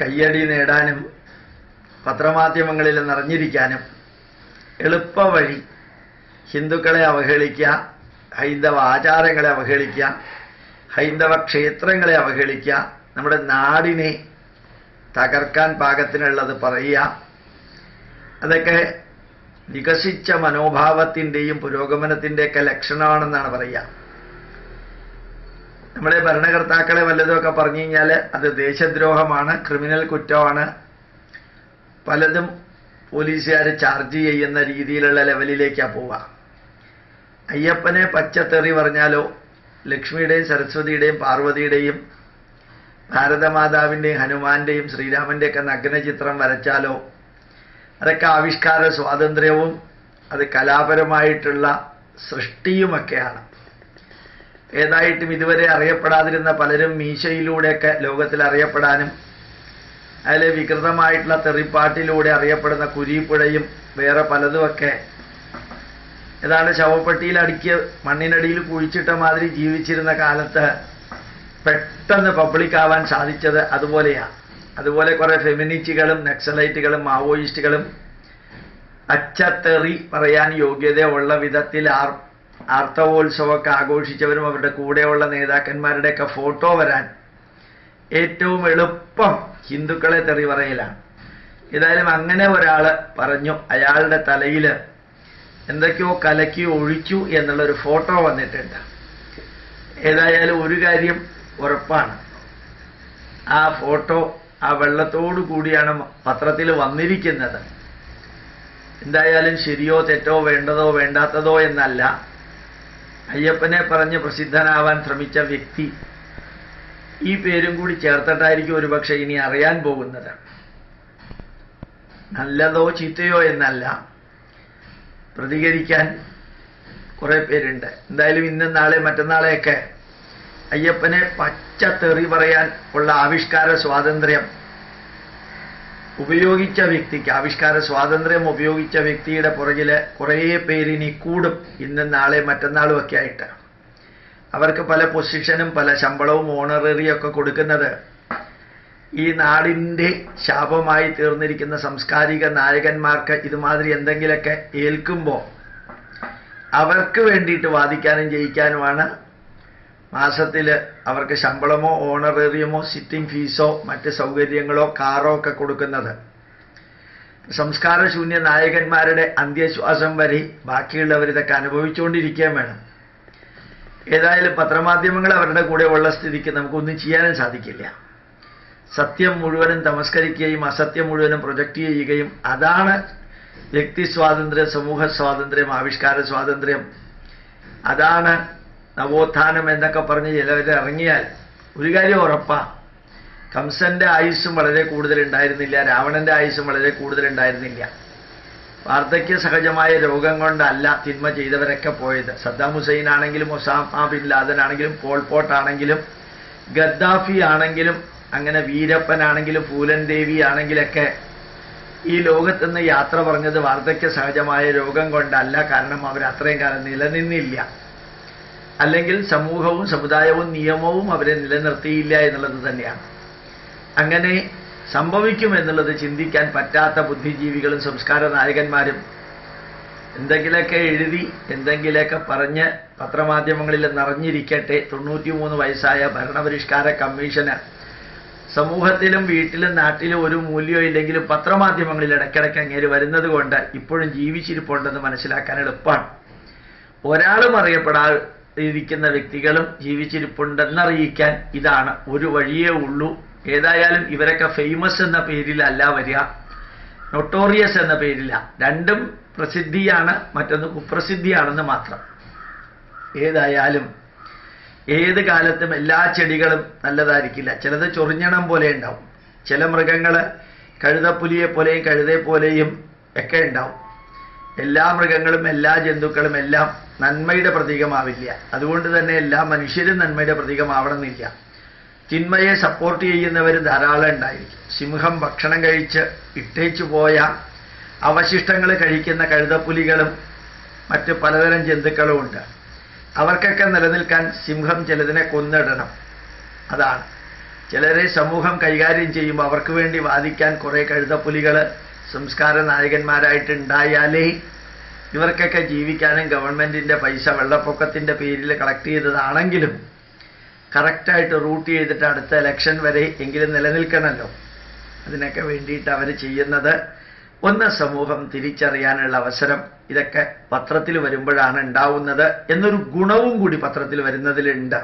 കയ്യടി നേടാനും പത്രമാധ്യമങ്ങളിൽ നിറഞ്ഞിരിക്കാനും എളുപ്പ വഴി ഹിന്ദുക്കളെ അവഹേളിക്കുക ഹൈന്ദവ ആചാരങ്ങളെ അവഹേളിക്കുക ഹൈന്ദവ ക്ഷേത്രങ്ങളെ അവഹേളിക്കുക നമ്മുടെ നാടിനെ തകർക്കാൻ പാകത്തിനുള്ളത് പറയുക. അതൊക്കെ വികസിച്ച മനോഭാവത്തിന്റെയും പുരോഗമനത്തിന്റെയൊക്കെ ലക്ഷണമാണെന്നാണ് പറയുക. നമ്മുടെ ഭരണകർത്താക്കളെ വല്ലതുമൊക്കെ പറഞ്ഞു കഴിഞ്ഞാൽ അത് ദേശദ്രോഹമാണ് ക്രിമിനൽ കുറ്റമാണ്. പലതും പോലീസുകാർ ചാർജ് ചെയ്യുന്ന രീതിയിലുള്ള ലെവലിലേക്കാണ് പോവുക. അയ്യപ്പനെ പച്ചത്തെറി പറഞ്ഞാലോ ലക്ഷ്മിയുടെയും സരസ്വതിയുടെയും പാർവതിയുടെയും ഭാരതമാതാവിന്റെയും ഹനുമാന്റെയും ശ്രീരാമന്റെയൊക്കെ നഗ്ന ചിത്രം വരച്ചാലോ അതൊക്കെ ആവിഷ്കാര സ്വാതന്ത്ര്യവും അത് കലാപരമായിട്ടുള്ള സൃഷ്ടിയുമൊക്കെയാണ്. ഏതായിട്ടും ഇതുവരെ അറിയപ്പെടാതിരുന്ന പലരും മീശയിലൂടെയൊക്കെ ലോകത്തിൽ അറിയപ്പെടാനും അതിലെ വികൃതമായിട്ടുള്ള തെറിപ്പാട്ടിലൂടെ അറിയപ്പെടുന്ന കുരിപ്പുഴയും വേറെ പലതുമൊക്കെ ഏതാണ്ട് ശവപ്പെട്ടിയിൽ അടുക്കിയ മണ്ണിനടിയിൽ കുഴിച്ചിട്ട മാതിരി ജീവിച്ചിരുന്ന കാലത്ത് പെട്ടെന്ന് പബ്ലിക് ആവാൻ സാധിച്ചത് അതുപോലെയാണ് അതുപോലെ കുറേ ഫെമിനിസ്റ്റുകളും നക്സലൈറ്റുകളും മാവോയിസ്റ്റുകളും അച്ചത്തെറി പറയാൻ യോഗ്യതയുള്ള വിധത്തിൽ ആർ ആർത്തവോത്സവമൊക്കെ ആഘോഷിച്ചവരും അവരുടെ കൂടെയുള്ള നേതാക്കന്മാരുടെയൊക്കെ ഫോട്ടോ വരാൻ ഏറ്റവും എളുപ്പം ഹിന്ദുക്കളെ തെറി പറയലാണ്. ഏതായാലും അങ്ങനെ ഒരാൾ പറഞ്ഞു അയാളുടെ തലയിൽ എന്തൊക്കെയോ കലക്കി ഒഴിച്ചു എന്നുള്ളൊരു ഫോട്ടോ വന്നിട്ടുണ്ട്. ഏതായാലും ഒരു കാര്യം ഉറപ്പാണ്. ആ ഫോട്ടോ ആ വെള്ളത്തോടു കൂടിയാണ് പത്രത്തിൽ വന്നിരിക്കുന്നത്. എന്തായാലും ശരിയോ തെറ്റോ വേണ്ടതോ വേണ്ടാത്തതോ എന്നല്ല. അയ്യപ്പനെ പറഞ്ഞ് പ്രസിദ്ധനാവാൻ ശ്രമിച്ച വ്യക്തി ഈ പേരും കൂടി ചേർത്തിട്ടായിരിക്കും ഒരുപക്ഷെ ഇനി അറിയാൻ പോകുന്നത്. നല്ലതോ ചീത്തയോ എന്നല്ല. പ്രതികരിക്കാൻ കുറെ പേരുണ്ട്. എന്തായാലും ഇന്നും നാളെ മറ്റന്നാളെയൊക്കെ അയ്യപ്പനെ പച്ച തെറി പറയാൻ ഉള്ള ആവിഷ്കാര സ്വാതന്ത്ര്യം ഉപയോഗിച്ച വ്യക്തിക്ക് ആവിഷ്കാര സ്വാതന്ത്ര്യം ഉപയോഗിച്ച വ്യക്തിയുടെ പുറകിൽ കുറേ പേരിനി കൂടും. ഇന്നും നാളെ മറ്റന്നാളും ഒക്കെ ആയിട്ട്. അവർക്ക് പല പൊസിഷനും പല ശമ്പളവും ഓണററിയും ഒക്കെ കൊടുക്കുന്നത് ഈ നാടിന്റെ ശാപമായി തീർന്നിരിക്കുന്ന സാംസ്കാരിക നായകന്മാർക്ക് ഇതുമാതിരി എന്തെങ്കിലുമൊക്കെ ഏൽക്കുമ്പോൾ അവർക്ക് വേണ്ടിയിട്ട് വാദിക്കാനും ജയിക്കാനുമാണ് മാസത്തിൽ അവർക്ക് ശമ്പളമോ ഓണറേറിയമോ സിറ്റിംഗ് ഫീസോ മറ്റ് സൗകര്യങ്ങളോ കാറോ ഒക്കെ കൊടുക്കുന്നത്. സംസ്കാരശൂന്യ നായകന്മാരുടെ അന്ത്യശ്വാസം വരെ ബാക്കിയുള്ളവർ ഇതൊക്കെ അനുഭവിച്ചുകൊണ്ടിരിക്കുകയും വേണം. ഏതായാലും പത്രമാധ്യമങ്ങൾ അവരുടെ കൂടെ ഉള്ള സ്ഥിതിക്ക് നമുക്കൊന്നും ചെയ്യാനും സാധിക്കില്ല. സത്യം മുഴുവനും തമസ്കരിക്കുകയും അസത്യം മുഴുവനും പ്രൊജക്റ്റ് ചെയ്യുകയും അതാണ് വ്യക്തി സ്വാതന്ത്ര്യം സമൂഹ സ്വാതന്ത്ര്യം ആവിഷ്കാര സ്വാതന്ത്ര്യം. അതാണ് നവോത്ഥാനം എന്നൊക്കെ പറഞ്ഞ് ചിലവർ ഇറങ്ങിയാൽ ഒരു കാര്യം ഉറപ്പാ. കംസന്റെ ആയുസ്സും വളരെ കൂടുതലുണ്ടായിരുന്നില്ല രാവണന്റെ ആയുസ്സും വളരെ കൂടുതലുണ്ടായിരുന്നില്ല. വാർദ്ധക്യ സഹജമായ രോഗം കൊണ്ടല്ല തിന്മ ചെയ്തവരൊക്കെ പോയത്. സദ്ദാം ഹുസൈൻ ആണെങ്കിലും ഒസാമ ബിൻ ആണെങ്കിലും പോൾപോട്ട് ആണെങ്കിലും ഗദ്ദാഫി ആണെങ്കിലും അങ്ങനെ വീരപ്പനാണെങ്കിലും പൂലൻ ദേവി ആണെങ്കിലൊക്കെ ഈ ലോകത്തുനിന്ന് യാത്ര പറഞ്ഞത് വാർദ്ധക്യ സഹജമായ രോഗം കൊണ്ടല്ല. കാരണം അവർ അത്രയും കാലം നിലനിന്നില്ല. അല്ലെങ്കിൽ സമൂഹവും സമുദായവും നിയമവും അവരെ നിലനിർത്തിയില്ല എന്നുള്ളത് തന്നെയാണ്. അങ്ങനെ സംഭവിക്കും എന്നുള്ളത് ചിന്തിക്കാൻ പറ്റാത്ത ബുദ്ധിജീവികളും സംസ്കാര നായകന്മാരും എന്തെങ്കിലുമൊക്കെ എഴുതി എന്തെങ്കിലുമൊക്കെ പറഞ്ഞ് പത്രമാധ്യമങ്ങളിൽ നിറഞ്ഞിരിക്കട്ടെ. തൊണ്ണൂറ്റിമൂന്ന് വയസ്സായ ഭരണപരിഷ്കാര കമ്മീഷന് സമൂഹത്തിലും വീട്ടിലും നാട്ടിലും ഒരു മൂല്യം ഇല്ലെങ്കിലും പത്രമാധ്യമങ്ങളിൽ ഇടയ്ക്കിടയ്ക്ക് അങ്ങേര് വരുന്നത് കൊണ്ട് ഇപ്പോഴും ജീവിച്ചിരിപ്പുണ്ടെന്ന് മനസ്സിലാക്കാൻ എളുപ്പമാണ്. ഒരാളും അറിയപ്പെടാതിരിക്കുന്ന വ്യക്തികളും ജീവിച്ചിരിപ്പുണ്ടെന്നറിയിക്കാൻ ഇതാണ് ഒരു വഴിയേ ഉള്ളൂ. ഏതായാലും ഇവരൊക്കെ ഫേമസ് എന്ന പേരിലല്ല വരിക. നൊട്ടോറിയസ് എന്ന പേരില്ല രണ്ടും പ്രസിദ്ധിയാണ് മറ്റൊന്ന് കുപ്രസിദ്ധിയാണെന്ന് മാത്രം. ഏതായാലും ഏത് കാലത്തും എല്ലാ ചെടികളും നല്ലതായിരിക്കില്ല. ചിലത് ചൊറിഞ്ഞണം പോലെ ഉണ്ടാവും. ചില മൃഗങ്ങൾ കഴുതപ്പുലിയെ പോലെയും കഴുതയെ പോലെയും ഒക്കെ ഉണ്ടാവും. എല്ലാ മൃഗങ്ങളും എല്ലാ ജന്തുക്കളും എല്ലാം നന്മയുടെ പ്രതീകമാവില്ല. അതുകൊണ്ട് തന്നെ എല്ലാ മനുഷ്യരും നന്മയുടെ പ്രതീകമാവണമെന്നില്ല. തിന്മയെ സപ്പോർട്ട് ചെയ്യുന്നവർ ധാരാളം ഉണ്ടായിരിക്കും. സിംഹം ഭക്ഷണം കഴിച്ച് ഇട്ടേച്ചു പോയ അവശിഷ്ടങ്ങൾ കഴിക്കുന്ന കഴുതപ്പുലികളും മറ്റ് പലതരം ജന്തുക്കളും ഉണ്ട്. അവർക്കൊക്കെ നിലനിൽക്കാൻ സിംഹം ചിലതിനെ കൊന്നിടണം. അതാണ്. ചിലരെ സമൂഹം കൈകാര്യം ചെയ്യുമ്പോൾ അവർക്ക് വേണ്ടി വാദിക്കാൻ കുറേ കഴുതപ്പുലികൾ സംസ്കാര നായകന്മാരായിട്ട് ഉണ്ടായാലേ ഇവർക്കൊക്കെ ജീവിക്കാനും ഗവൺമെന്റിന്റെ പൈസ വെള്ളപ്പൊക്കത്തിന്റെ പേരിൽ കളക്ട് ചെയ്തതാണെങ്കിലും കറക്റ്റായിട്ട് റൂട്ട് ചെയ്തിട്ട് അടുത്ത ഇലക്ഷൻ വരെ എങ്കിലും നിലനിൽക്കണമല്ലോ അതിനൊക്കെ വേണ്ടിയിട്ട് അവർ ചെയ്യുന്നത് ഒന്ന് സമൂഹം തിരിച്ചറിയാനുള്ള അവസരം ഇതൊക്കെ പത്രത്തിൽ വരുമ്പോഴാണ് ഉണ്ടാവുന്നത് എന്നൊരു ഗുണവും കൂടി പത്രത്തിൽ വരുന്നതിലുണ്ട്.